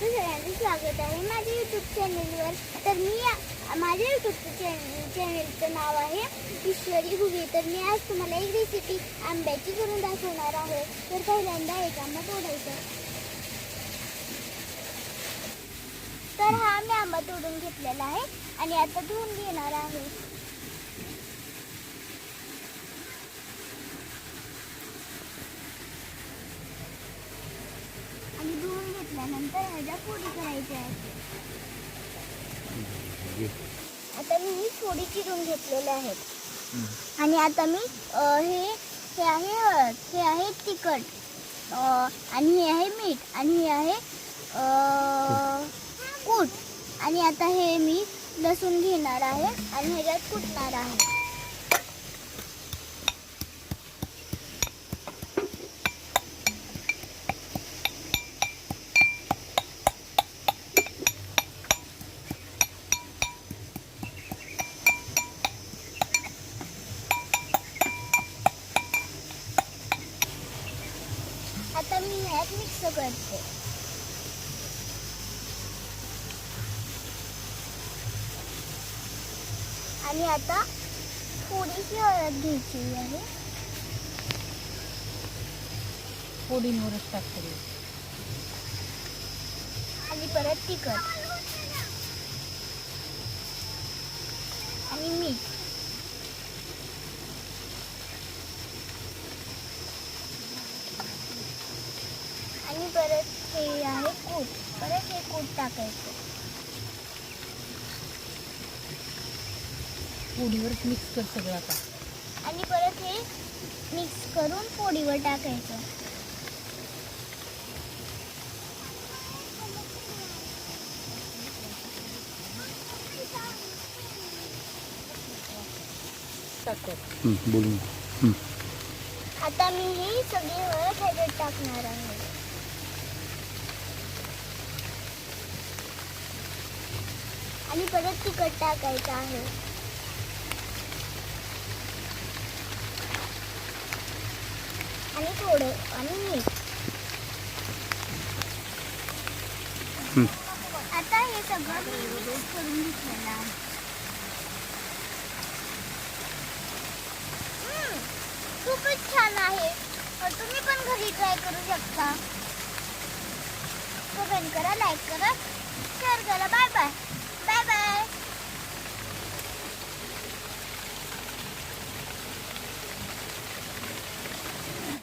तुमचं सगळ्यांचं स्वागत आहे. माझ्या यूट्यूब चॅनलवर तर मी माझ्या यूट्यूब चॅनल चॅनलचं नाव आहे ईश्वरी हुगे. तर मी आज तुम्हाला एक रेसिपी आंब्याची करून दाखवणार आहे. तर पहिल्यांदा एक आंबा तोडायचा तर हा मी आंबा तोडून घेतलेला आहे आणि आता धुवून घेणार आहे आणि धुवून ह्याच्या फोडी करायच्या आहेत. आता मी ही फोडी चिरून घेतलेल्या आहेत. आणि आता मी हे हे आहे हे आहे तिखट. आणि हे आहे मीठ. आणि हे आहे कूट. आणि आता हे मी लसूण घेणार आहे आणि ह्याच्यात कुटणार आहे. आता मी ह्यात मिक्स करते. आणि आता थोडीशी हळद घ्यायची आहे. फोडींवरच टाकते आणि परत तिखट. आणि मीठ. आणि परत हे आहे कूट. परत हे कूट टाकायचं. फोडीवरच मिक्स कर सगळं आता. आणि परत हे मिक्स करून पोळीवर टाकायचं. बोलून. हं. आता मी ही सगळी हळद ह्याच्यात टाकणार आहे. आणि परत तिखट टाकायचं आहे. आणि थोडं आणि मीठ. आता हे सगळं मी मिक्स करून घेतलेलं आहे. हम्म, खूपच छान आहे. तुम्ही पण घरी ट्राय करू शकता. कमेंट करा लाईक करा शेअर करा. Bye bye bye